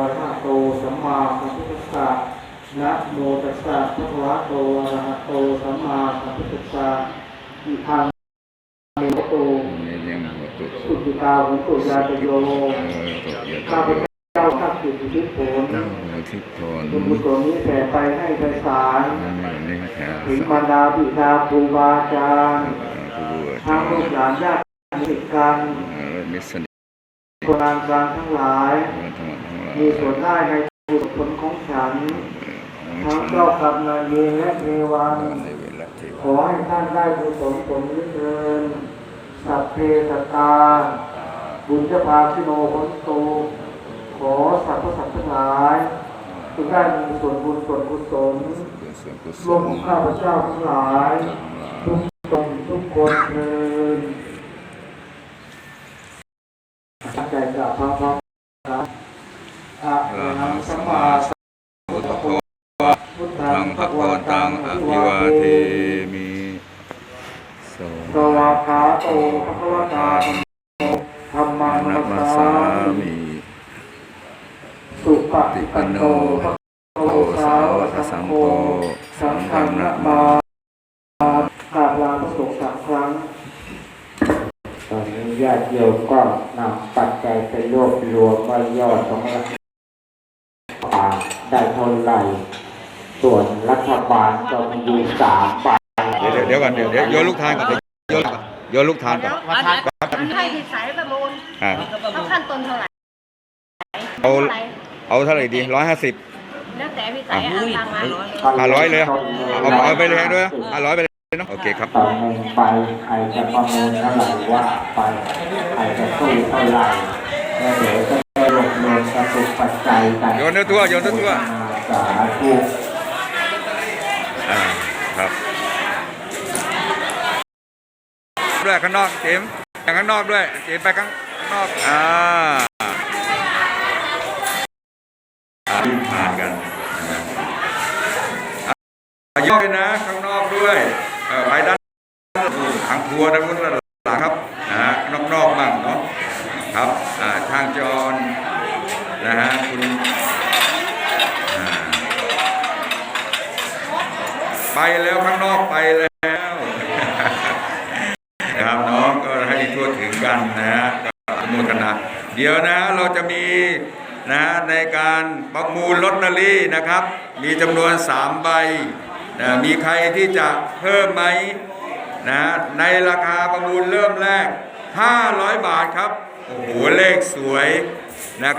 อะระหะโตสัมมาสัมพุทธัสสะนะโมตัสสะภะคะวะโตอะระหะโตสัมมาสัมพุทธัสสะอิทังเมโตสุติกาหุตุยาตโยเออตกเยอะข้าพเจ้าข้าสิทธิทิพย์พรบุญกุศลนี้แผ่ไปให้ไพศาลนั่นนี่นี่แค่ถึงมารดาบิดาครูบาอาจารย์ทั้งลูกหลานญาติมิตรกัน และมิสนิทคนงานการทั้งหลายทั้งหมดทั้งหลาย มีส่วนได้ในบุญผลของฉัน ทั้งเจ้ากรรมนายเวรและเทวันขอให้ท่านได้บุญผลผลนี้เทินสัพเพสัตตา บุญจะพาชิโนพ้นตูขอสัพพสัตว์ทั้งหลายทุกได้มีส่วนบุญส่วนกุศลร่วมข้าพเจ้าทั้งหลาย ทุกตนทุกคนเทินตั้ง ใจกราบพระพระครับอะระหังสัมมาสัมพุทโธพุททังพระวตังอภิวาเทมิสสวาคาโตพระวตาธรรมังนัสมาสาสามิมิสุปติฏิปันโนโนภะโตโตสาวกสังโฆสังฆนะมากราบลาพระสงฆ์สามครั้ง ตอนนี้ ญาติโยมก็นำปัจจัยไปรวบรวมว่ายอดของรัฐบาลได้เท่าไหร่ส่วนรัฐบาลก็มีอยู่สามใบเดี๋ยวเดี๋ยวก่อนเดี๋ยวเดี๋ยวโยนลูกทานก่อนเดี๋ยวโยนโยนลูกทานก่อนอันนี้ให้ที่สายประมูลอ่าเขาขั้นต้นเท่าไหร่เอาเอาเท่าไหร่ดีร้อยห้าสิบแล้วแต่พี่สายเอาตังค์มาห้าร้อยเลยเอาเอาไปเลยด้วยห้าร้อยไป เลยเนาะโอเคครับต่อหนึ่งไปใครจะประมูลเท่าไหร่ว่าไปใครจะสู้เท่าไหร่แล้วเดี๋ยวจะได้รวบรวมกระตุกปัจจัยกันโยนทั่วๆโยนทั่วสาธุอ่าครับด้วยข้างนอกเจมส์อย่างข้างนอกด้วยเจมส์ไปข้างนอกอ่าอ่าผ่านกันอะย่อเลยนะข้างนอกด้วย เออไปด้านทางครัวด้านนู้นหลังครับนะฮะนอกๆบ้างเนาะครับทางจรนะฮะคุณไปแล้วข้างนอกไปแล้วนะครับน้องก็ให้ทั่วถึงกันนะฮะก็อนุโมทนาเดี๋ยวนะเราจะมีนะในการประมูลลอตเตอรี่นะครับ มีจำนวน 3 ใบ นะมีใครที่จะเพิ่มไหมนะในราคาประมูลเริ่มแรก 500 บาทครับ โอ้โหเลขสวย